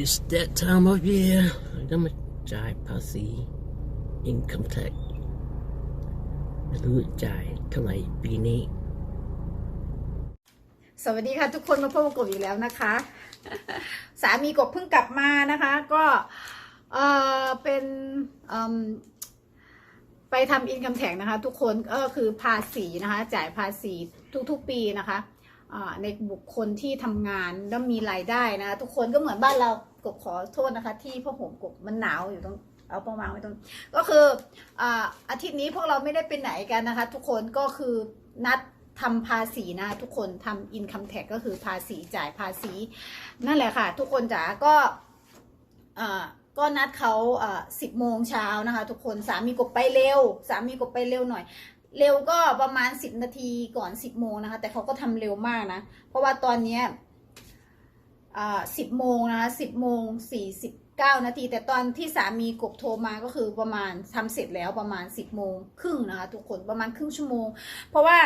It's that time of year ต้องมาจ่ายภาษี income tax ไม่รู้จ่ายเท่าไหร่ปีนี้ สวัสดีค่ะทุกคนมาพบกับกบอีกแล้วนะคะ สามีกบเพิ่งกลับมานะคะ ก็เออเป็นเอิ่มไปทำอินคัมแท็กนะคะ ทุกคนก็คือภาษีนะคะ จ่ายภาษีทุกๆปีนะคะ ในบุคคลที่ทำงานแล้วมีรายได้นะ ทุกคนก็เหมือนบ้านเรากบขอโทษนะคะ ที่พ่อผมกบมันหนาวอยู่ตรงเอาประมาณไว้ตรงก็คืออ่าอาทิตย์นี้พวกเราไม่ได้ไปไหนกันนะคะ ทุกคนก็คือนัดทำภาษีนะทุกคนทำอินคัมแท็กก็คือภาษีจ่ายภาษี นั่นแหละค่ะ ทุกคนจ๋าก็อ่าก็นัดเขาอ่าสิบโมงเช้านะคะ ทุกคนสามีกบไปเร็ว สามีกบไปเร็วหน่อย เร็วก็ประมาณสิบนาทีก่อนสิบโมงนะคะ แต่เขาก็ทำเร็วมากนะ เพราะว่าตอนเนี้ยอ่าสิบโมงนะคะสิบโมงสี่สิบเก้านาที แต่ตอนที่สามีกบโทรมาก็คือประมาณทำเสร็จแล้วประมาณสิบโมงครึ่งนะคะ ทุกคนประมาณครึ่งชั่วโมง เพราะว่า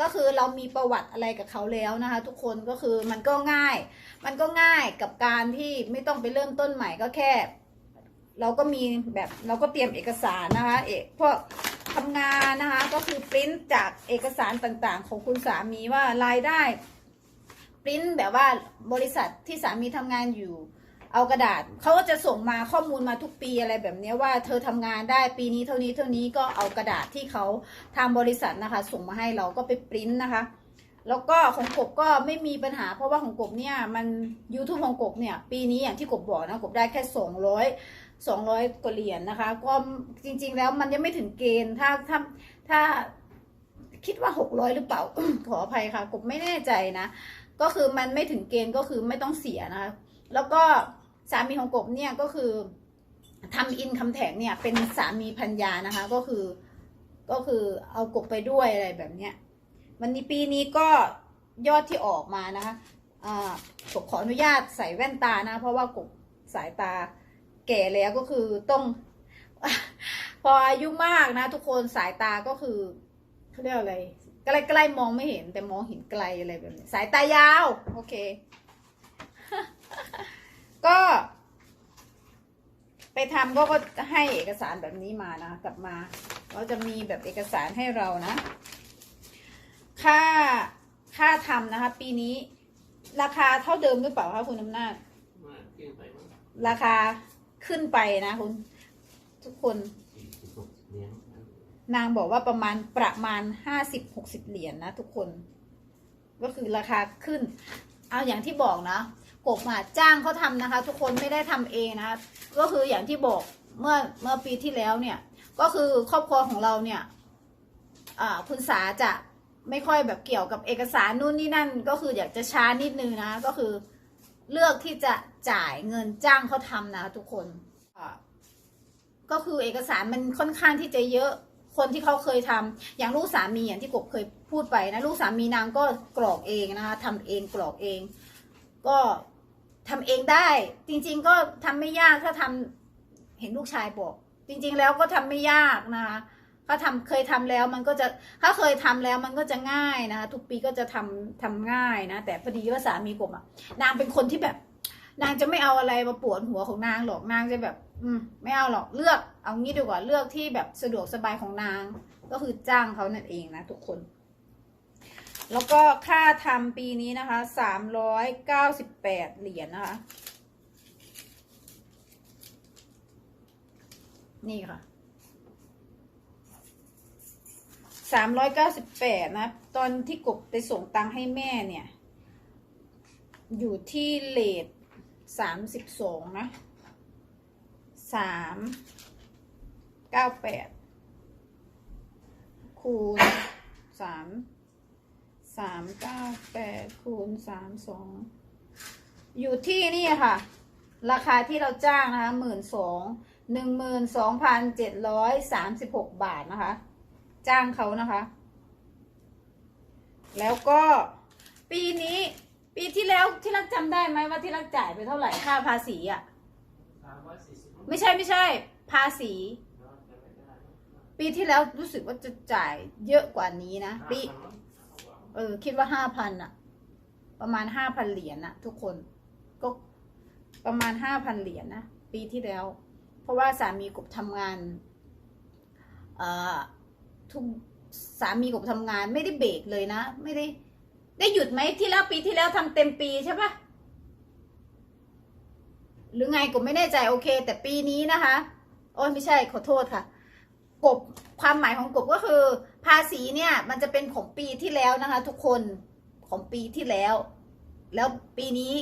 ก็คือเรามีประวัติอะไรกับเขาแล้วนะคะ ทุกคนก็คือมันก็ง่าย มันก็ง่ายกับการที่ไม่ต้องไปเริ่มต้นใหม่ก็แค่ เราก็มีแบบเราก็เตรียมเอกสารนะคะ เอกพวก ทำงานนะคะ ก็คือปริ้นจากเอกสารต่างๆ ของคุณสามีว่ารายได้ปริ้นแบบว่าบริษัทที่สามีทำงานอยู่ เอากระดาษเขาก็จะส่งมาข้อมูลมาทุกปีอะไรแบบนี้ว่าเธอทำงานได้ปีนี้เท่านี้เท่านี้ก็เอากระดาษที่เขาทางบริษัทนะคะ ส่งมาให้เราก็ไปปริ้นนะคะแล้วก็ของกบก็ไม่มีปัญหาเพราะว่าของกบเนี่ยมัน YouTube ของกบเนี่ย ปีนี้อย่างที่กบบอกนะกบได้แค่ สองร้อยสองร้อยกว่าเหรียญนะคะ ก็จริง ๆ แล้วมันยังไม่ถึงเกณฑ์ถ้าถ้าถ้าคิดว่าหกร้อยหรือเปล่า ขออภัยค่ะกบไม่แน่ใจนะ ก็คือมันไม่ถึงเกณฑ์ก็คือไม่ต้องเสียนะคะ แล้วก็สามีของกบเนี่ยก็คือทำอินคัมแท็กเนี่ยเป็นสามีพัญญานะคะ ก็คือก็คือเอากบไปด้วยอะไรแบบเนี้ยวันนี้ปีนี้ก็ยอดที่ออกมานะคะอ่ากบขออนุญาตใส่แว่นตานะ เพราะว่ากบสายตา แก่แล้วก็คือต้องพออายุมากนะ ทุกคนสายตาก็คือเขาเรียกอะไรใกล้ๆมองไม่เห็นแต่มองเห็นไกลอะไรแบบนี้สายตายาว โอเค ก็ ไปทำก็ก็จะให้เอกสารแบบนี้มานะ กลับมาเราจะมีแบบเอกสารให้เรานะ ค่าค่าทำนะคะ ปีนี้ ราคาเท่าเดิมหรือเปล่าคะคุณอำนาจราคา ขึ้นไปนะคุณทุกคน นางบอกว่าประมาณประมาณห้าสิบหกสิบเหรียญนะทุกคน ก็คือราคาขึ้น เอาอย่างที่บอกนะกบมาจ้างเขาทำนะคะ ทุกคนไม่ได้ทำเองนะคะก็คืออย่างที่บอกเมื่อเมื่อปีที่แล้วเนี่ย ก็คือครอบครัวของเราเนี่ยอ่าคุณสาจะไม่ค่อยแบบเกี่ยวกับเอกสารนู่นนี่นั่น ก็คืออยากจะช้านิดนึงนะก็คือ เลือกที่จะจ่ายเงินจ้างเขาทำนะทุกคนก็คือเอกสารมันค่อนข้างที่จะเยอะคนที่เขาเคยทำอย่างลูกสามีอย่างที่กบเคยพูดไปนะลูกสามีนางก็กรอกเองนะคะทำเองกรอกเอง ก็ทำเองได้ จริง ๆ ก็ทำไม่ยากถ้าทำเห็นลูกชายบอก จริง ๆ แล้วก็ทำไม่ยากนะคะ ถ้าทำเคยทำแล้วมันก็จะถ้าเคยทำแล้วมันก็จะง่ายนะคะทุกปีก็จะทำทำง่ายนะ แต่พอดีว่าสามีกบอะนางเป็นคนที่แบบ นางจะไม่เอาอะไรมาปวดหัวของนางหรอกนางจะแบบ อืม ไม่เอาหรอกเลือก เอางี้ดีกว่าเลือกที่แบบสะดวกสบายของนาง ก็คือจ้างเขานั่นเองนะทุกคน แล้วก็ค่าทำปีนี้นะคะสามร้อยเก้าสิบแปดเหรียญนะคะ นี่ค่ะ สามร้อยเก้าสิบแปดนะ ตอนที่กบไปส่งตังค์ให้แม่เนี่ย อยู่ที่เลทสามสิบสองนะสามเก้าแปดคูณสามสามเก้าแปดคูณสามสองอยู่ที่นี่ค่ะ ราคาที่เราจ้างนะคะหมื่นสองหนึ่งหมื่นสองพันเจ็ดร้อยสามสิบหกบาทนะคะ จ้างเขานะคะ แล้วก็ปีนี้ ปีที่แล้วที่รักจำได้ไหมว่าที่รักจ่ายไปเท่าไหร่ค่าภาษีอะไม่ใช่ไม่ใช่ ภาษี ปีที่แล้วรู้สึกว่าจะจ่ายเยอะกว่านี้นะปีเออ คิดว่าห้าพันอะประมาณห้าพันเหรียญอะทุกคนก็ประมาณห้าพันเหรียญนะปีที่แล้ว เพราะว่าสามีกบทำงาน เอ่อ ทุกสามีกบทำงานไม่ได้เบรกเลยนะ ไม่ได้ ได้หยุดไหมที่แล้วปีที่แล้วทำเต็มปีใช่ปะหรือไงกบไม่แน่ใจโอเค แต่ปีนี้นะคะโอ้ยไม่ใช่ขอโทษค่ะ กบความหมายของกบก็คือ ภาษีเนี่ย มันจะเป็นของปีที่แล้วนะคะ ทุกคนของปีที่แล้ว แล้วปีนี้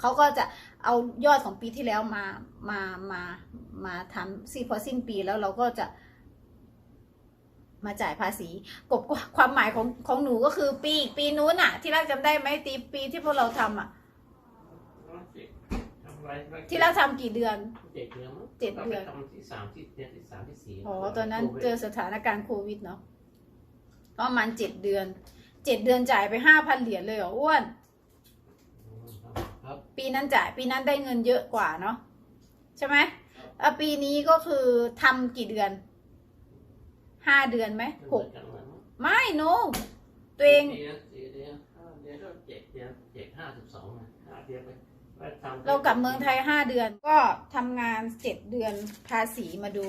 เขาก็จะเอายอดของปีที่แล้วมามามามาทำซีพอสิ้นปีแล้วเราก็จะ มาจ่ายภาษี กบความหมายของของหนูก็คือปีปีนู้นอะที่รักจำได้ไหมตีปีที่พวกเราทำอะที่รักทำกี่เดือนเจ็ดเดือนมั้งเจ็ดเดือนราไปทำที่สามที่เดือนที่สามที่สี่อ๋อตอนนั้นเจอสถานการณ์โควิดเนาะประมาณเจ็ดเดือนเจ็ดเดือนจ่ายไปห้าพันเหรียญเลยเหรออ้วนครับปีนั้นจ่ายปีนั้นได้เงินเยอะกว่าเนาะใช่ไหมอะปีนี้ก็คือทำกี่เดือน ห้าเดือนไหมหกไม่โนตัวเองสี่เดือนสี่เดือนห้าเดือนก็เจ็ดเดือนเจ็ดห้าสิบสองนะห้าเดือนไปไปทำเรากลับเมืองไทยห้าเดือน ก็ทำงานเจ็ดเดือนภาษีมาดู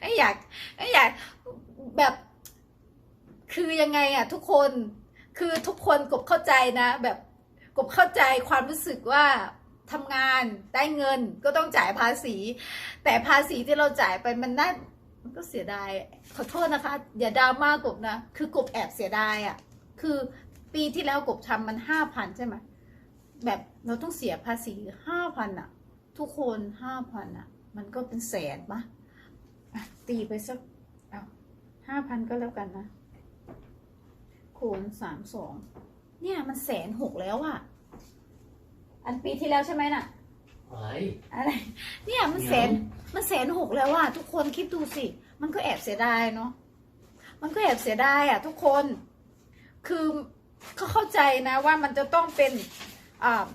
ไอ้อยากไอ้อยากแบบ คือยังไงอะทุกคนคือทุกคนกบเข้าใจนะ แบบกบเข้าใจความรู้สึกว่าทำงานได้เงินก็ต้องจ่ายภาษี แต่ภาษีที่เราจ่ายไปมันได้ มันก็เสียดาย ขอโทษนะคะ อย่าดราม่ากบนะ คือกบแอบเสียดายอะคือปีที่แล้วกบทำมันห้าพันใช่ไหมแบบเราต้องเสียภาษีห้าพันอะทุกคนห้าพันอะมันก็เป็นแสนปะอะตีไปสักเอาห้าพันก็แล้วกันนะคูณสามสองเนี่ยมันแสนหกแล้วอะอันปีที่แล้วใช่ไหมน่ะ อะไร อะไร เนี่ยมันแสน มันแสนหกแล้วอะทุกคนคิดดูสิ มันก็แอบเสียดายเนาะมันก็แอบเสียดายอะ ทุกคนคือเขาเข้าใจนะว่ามันจะต้องเป็นอ่า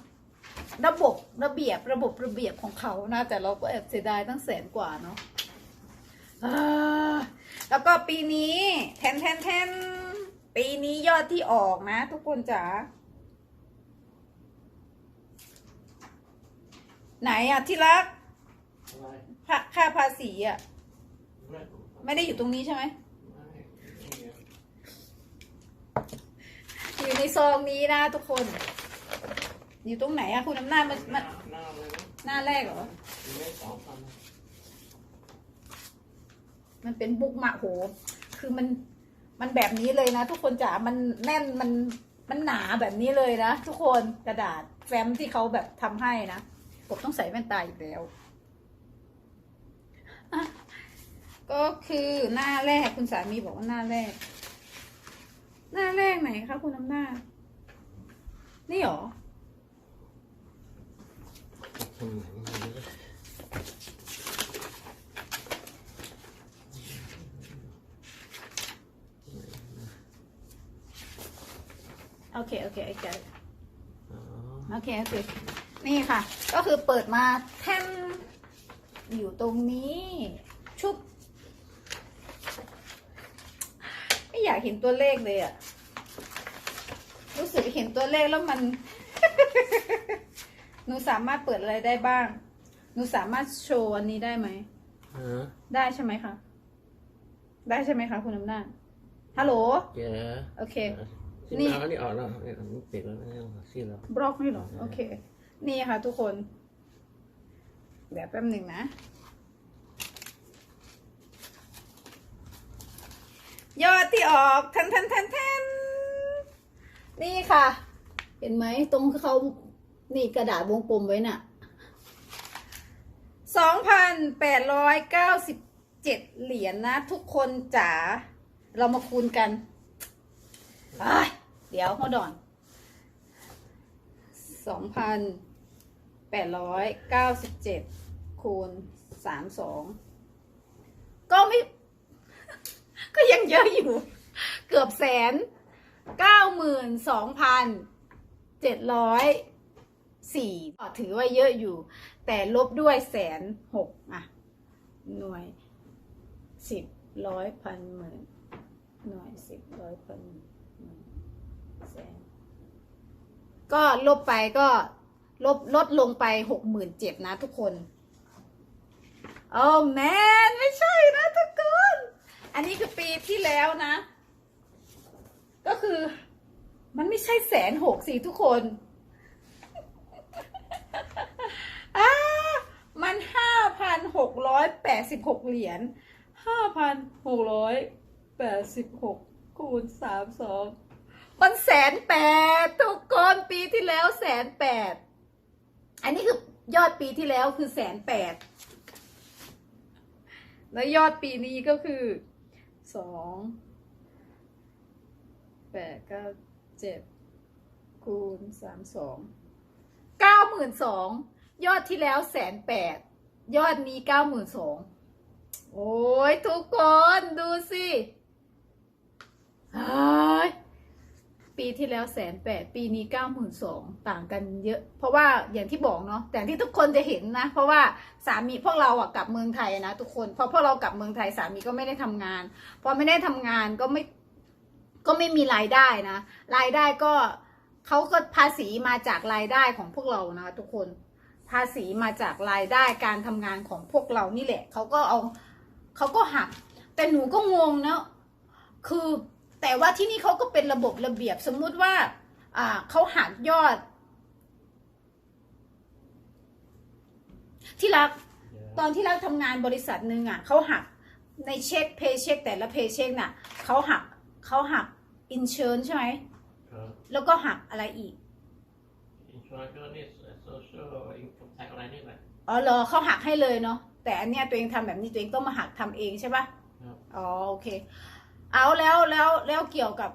ระบบระเบียบระบบระเบียบของเขานะแต่เราก็แอบเสียดายตั้งแสนกว่าเนาะแล้วก็ปีนี้แทนแทนแทนปีนี้ยอดที่ออกนะ ทุกคนจ๋าไหนอะที่รัก ค่าค่าภาษีอะ ไม่ได้อยู่ตรงนี้ใช่ไหม อยู่ในซองนี้นะทุกคน อยู่ตรงไหนอะคุณอำนาจมันมันหน้าเลยนหน้าแรกเหรอ มันเป็นบุกมาโห คือมัน มันแบบนี้เลยนะทุกคนจ๋า มันแน่น มัน มันหนาแบบนี้เลยนะทุกคน กระดาษแฟ้มที่เขาแบบทำให้นะ ผมต้องใส่แว่นตาอีกแล้วอะ ก็คือหน้าแรกคุณสามีบอกว่าหน้าแรก หน้าแรกไหนคะคุณอำนาจนี่หรอโอเค โอเคไอ้แกอ๋อโอเค โอเค นี่ค่ะ ก็คือเปิดมาแท่นอยู่ตรงนี้ ชุบ ไม่อยากเห็นตัวเลขเลยอะรู้สึกเห็นตัวเลขแล้วมัน หนูสามารถเปิดอะไรได้บ้าง หนูสามารถโชว์อันนี้ได้ไหม ฮะได้ใช่ไหมคะ ได้ใช่ไหมคะคุณอำนาจ ฮัลโหล เจอโอเคสิ้นนี่แล้วนี่ออกแล้วเนี่ยมันปิดแล้วนะสิ้นแล้วบล็อกไม่หรอ โอเค นี่ค่ะทุกคน เดี๋ยวแป๊บหนึ่งนะ ยอดที่ออกทันทันทันทันนี่ค่ะ เห็นไหมตรงเขานี่กระดาษวงกลมไว้น่ะสองพันแปดร้อยเก้าสิบเจ็ดเหรียญนะทุกคนจ๋าเรามาคูณกันอ้ายเดี๋ยวฮอดอนสองพันแปดร้อยเก้าสิบเจ็ดคูณสามสองก็ไม่ ก็ยังเยอะอยู่ เกือบแสนเก้าหมื่นสองพันเจ็ดร้อยสี่ถือว่าเยอะอยู่ แต่ลบด้วยแสนหกอะ หน่วยสิบร้อยพันหมื่นหน่วยสิบร้อยพันหมื่นแสนก็ลบไปก็ลดลดลงไปหกหมื่นเจ็ดนะทุกคน โอ้แมนไม่ใช่นะ อันนี้คือปีที่แล้วนะ ก็คือมันไม่ใช่แสนหกสิทุกคนอามันห้าพันหกร้อยแปดสิบหกเหรียญห้าพันหกร้อยแปดสิบหกคูณสามสองมันแสนแปดทุกคนปีที่แล้วแสนแปดอันนี้คือยอดปีที่แล้วคือแสนแปดแล้วยอดปีนี้ก็คือ สองแปดเก้าเจ็ดคูณสามสองเก้าหมื่นสองยอดที่แล้วแสนแปดยอดนี้เก้าหมื่นสองโอ้ยทุกคนดูสิเฮ้ย ปีที่แล้วแสนแปดปีนี้เก้าหมื่นสองต่างกันเยอะ เพราะว่าอย่างที่บอกเนาะแต่ที่ทุกคนจะเห็นนะ เพราะว่าสามีพวกเราอะกลับเมืองไทยนะทุกคนพอพวกเรากลับเมืองไทยสามีก็ไม่ได้ทำงานพอไม่ได้ทำงานก็ไม่ก็ไม่มีรายได้นะรายได้ก็เขาก็ภาษีมาจากรายได้ของพวกเรานะทุกคนภาษีมาจากรายได้การทำงานของพวกเรานี่แหละเขาก็เอาเขาก็หักแต่หนูก็งงนะคือ แต่ว่าที่นี่เขาก็เป็นระบบระเบียบสมมุติว่า อ่าเขาหักยอด ที่รักตอนที่เราทำงานบริษัทหนึ่งอะเขาหักในเช็คเพย์เช็คแต่ละเพย์เช็คน่ะเขาหักเขาหักอินเช r ร์ใช่ไหมครับแล้วก็หักอะไรอีก อินชัวร์ก็นี่โซเชียลอินคัมแท็กอะไรนี่แหละ อ๋อเหรอเขาหักให้เลยเนาะแต่อันเนี้ยตัวเองทำแบบนี้ตัวเองต้องมาหักทำเองใช่ปะครับ อ๋อโอเค เอาแล้วแล้วแล้วเกี่ยวกับ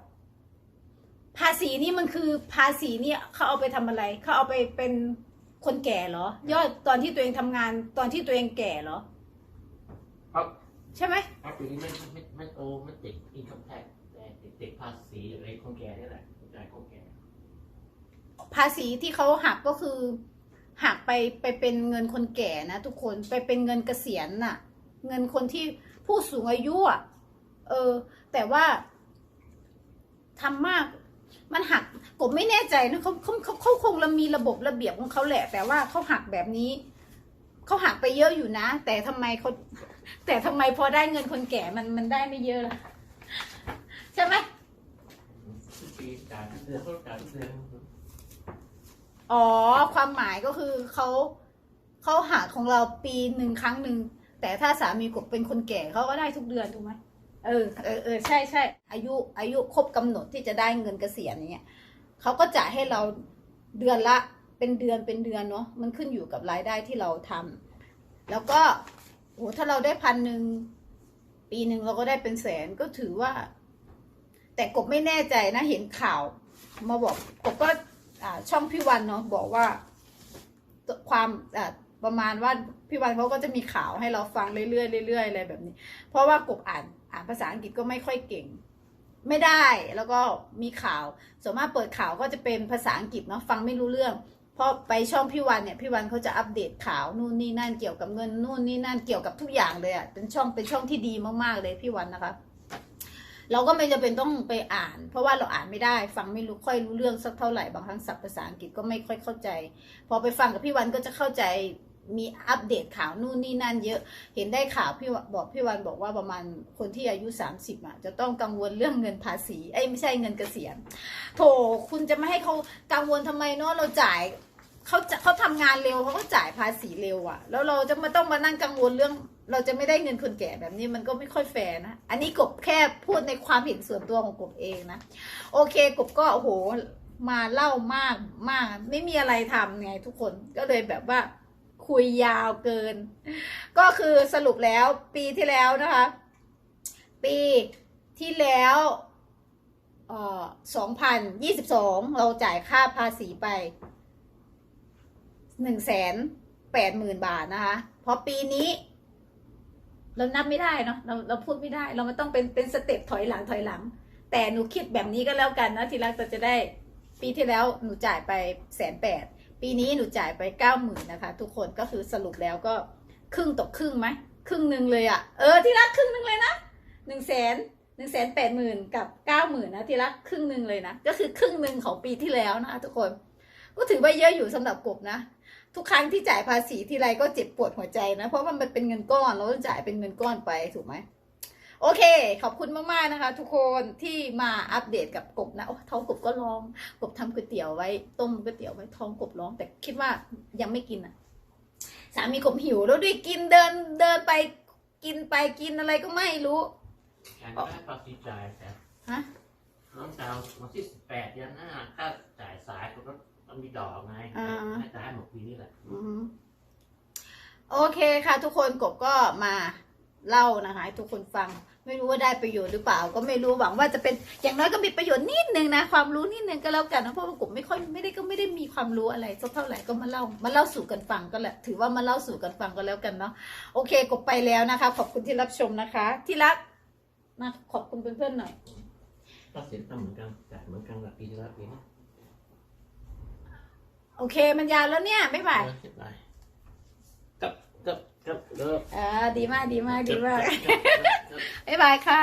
ภาษีนี่มันคือภาษีเนี่ยเขาเอาไปทำอะไรเขาเอาไปเป็นคนแก่เหรอ ยอดตอนที่ตัวเองทำงาน ตอนที่ตัวเองแก่เหรอครับใช่ไหมครับปีนี้ไม่ไม่ไม่โตไม่ติดอินคัมแท็กแต่ติดภาษีอะไรคนแก่นี่แหละจ่ายคนแก่ภาษีที่เขาหักก็คือหักไปไปเป็นเงินคนแก่นะทุกคนไปเป็นเงินเกษียณน่ะ เงินคนที่ผู้สูงอายุอะ เออ แต่ว่าทำมาก มันหักผมไม่แน่ใจนะเขาเขาเขาเขาคงมีระบบระเบียบของเขาแหละ แต่ว่าเขาหักแบบนี้เขาหักไปเยอะอยู่นะ แต่ทำไมเขาแต่ทำไมพอได้เงินคนแก่มันมันได้ไม่เยอะล่ะใช่ไหมทุกปีจ่ายทุกเดือนเขาจ่ายทุกเดือนอ๋อ ความหมายก็คือเขาเขาหาของเราปีหนึ่งครั้งหนึ่งแต่ถ้าสามีกบเป็นคนแก่เขาก็ได้ทุกเดือนถูกไหม เออเออเออใช่ใช่อายุอายุครบกำหนดที่จะได้เงินเกษียณเนี่ยเขาก็จ่ายให้เราเดือนละเป็นเดือนเป็นเดือนเนาะมันขึ้นอยู่กับรายได้ที่เราทำแล้วก็โอ้ถ้าเราได้พันหนึ่งปีหนึ่งเราก็ได้เป็นแสนก็ถือว่า แต่กบไม่แน่ใจนะเห็นข่าว มาบอกกบก็อ่าช่องพี่วันเนาะบอกว่า ความประมาณว่าพี่วันเขาก็จะมีข่าวให้เราฟังเรื่อยๆเรื่อยๆอะไรแบบนี้ เพราะว่ากบอ่าน อ่านภาษาอังกฤษก็ไม่ค่อยเก่ง ไม่ได้แล้วก็มีข่าวส่วนมากเปิดข่าวก็จะเป็นภาษาอังกฤษเนาะฟังไม่รู้เรื่องเพราะไปช่องพี่วันเนี่ยพี่วันเขาจะอัปเดตข่าวนู่นนี่นั่นเกี่ยวกับเงินนู่นนี่นั่นเกี่ยวกับทุกอย่างเลยอะ่ะเป็นช่องเป็นช่องที่ดีมากๆเลยพี่วันนะคะเราก็ไม่จำเป็นต้องไปอ่าน เพราะว่าเราอ่านไม่ได้ฟังไม่รู้ค่อยรู้เรื่องสักเท่าไหร่บางครั้งศัพท์ภาษาอังกฤษก็ไม่ค่อยเข้าใจ พอไปฟังกับพี่วันก็จะเข้าใจ มีอัปเดตข่าวนู่นนี่นั่นเยอะ เห็นได้ข่าวพี่บอกพี่วันบอกว่าประมาณคนที่อายุ 30อะจะต้องกังวลเรื่องเงินภาษีไอ้ไม่ใช่เงินเกษียณโถคุณจะไม่ให้เขากังวลทำไมเนาะเราจ่ายเขาจะเขาทำงานเร็วเขาก็จ่ายภาษีเร็วอะ่ะแล้วเราจะมาต้องมานั่งกังวลเรื่อง เราจะไม่ได้เงินคนแก่แบบนี้มันก็ไม่ค่อยแฟร์นะ อันนี้กบแค่พูดในความเห็นส่วนตัวของกบเองนะ โอเคกบก็โอ้โหมาเล่ามากมาก ไม่มีอะไรทำไงทุกคนก็เลยแบบว่า คุยยาวเกิน ก็คือสรุปแล้วปีที่แล้วนะคะ ปีที่แล้วเอ่อสองพันยี่สิบสองเราจ่ายค่าภาษีไปหนึ่งแสนแปดหมื่นบาทนะคะ เพราะปีนี้ เรานับไม่ได้เนาะเราเราพูดไม่ได้ เราไม่ต้องเป็นเป็นสเต็ปถอยหลังถอยหลัง แต่หนูคิดแบบนี้ก็แล้วกันนะทีแรกจะได้ ปีที่แล้วหนูจ่ายไปแสนแปด ปีนี้หนูจ่ายไปเก้าหมื่นนะคะ ทุกคนก็คือสรุปแล้วก็ครึ่งตกครึ่งไหมครึ่งหนึ่งเลยอะ่ะเออที่รักครึ่งหนึ่งเลยนะหนึ่งแสนหนึ่งแสนแปดหมื่นกับเก้าหมื่นนะที่รักครึ่งหนึ่งเลยนะก็คือครึ่งหนึ่งของปีที่แล้วนะคะทุกคนก็ถือว่าเยอะอยู่สำหรับกบนะ ทุกครั้งที่จ่ายภาษีทีไรก็เจ็บปวดหัวใจนะ เพราะมันเป็นเงินก้อนเราต้องจ่ายเป็นเงินก้อนไปถูกไหม โอเค ขอบคุณมากๆนะคะ ทุกคนที่มาอัปเดตกับกบนะโอ้ท้องกบก็ร้องกบทำก๋วยเตี๋ยวไว้ ต้มก๋วยเตี๋ยวไว้ท้องกบร้อง แต่คิดว่ายังไม่กินอะสามีกบหิวแล้วด้วยกินเดินเดินไปกินไปกินอะไรก็ไม่รู้การได้ภาษีจ่ายแต่ฮะน้องดาววันที่สิบแปดเดือนหน้าค่าจ่ายสายก็ต้องมีดอกไงอ่าให้จ่ายหมดปีนี้แหละอืมโอเคค่ะ ทุกคนกบก็มา เล่านะคะให้ทุกคนฟังไม่รู้ว่าได้ประโยชน์หรือเปล่า ก็ไม่รู้หวังว่าจะเป็นอย่างน้อยก็มีประโยชน์นิดนึงนะความรู้นิดนึงก็แล้วกันนะเพราะว่ากบไม่ค่อยไม่ได้ก็ไม่ได้มีความรู้อะไรสักเท่าไหร่ก็มาเล่ามาเล่าสู่กันฟังก็แหละถือว่ามาเล่าสู่กันฟังก็แล้วกันเนาะโอเคกบไปแล้วนะคะ ขอบคุณที่รับชมนะคะ ที่รักนะขอบคุณเพื่อนๆหน่อยภาษีก็เหมือนกันจ่ายเหมือนกันละปีที่แล้วปีนี้โอเคมันยาวแล้วเนี่ยบ๊ายบายเออเจ็บไปกับกับ กับกับอ่าดีมากดีมากดีมากกับกับกับบ๊ายบายค่ะ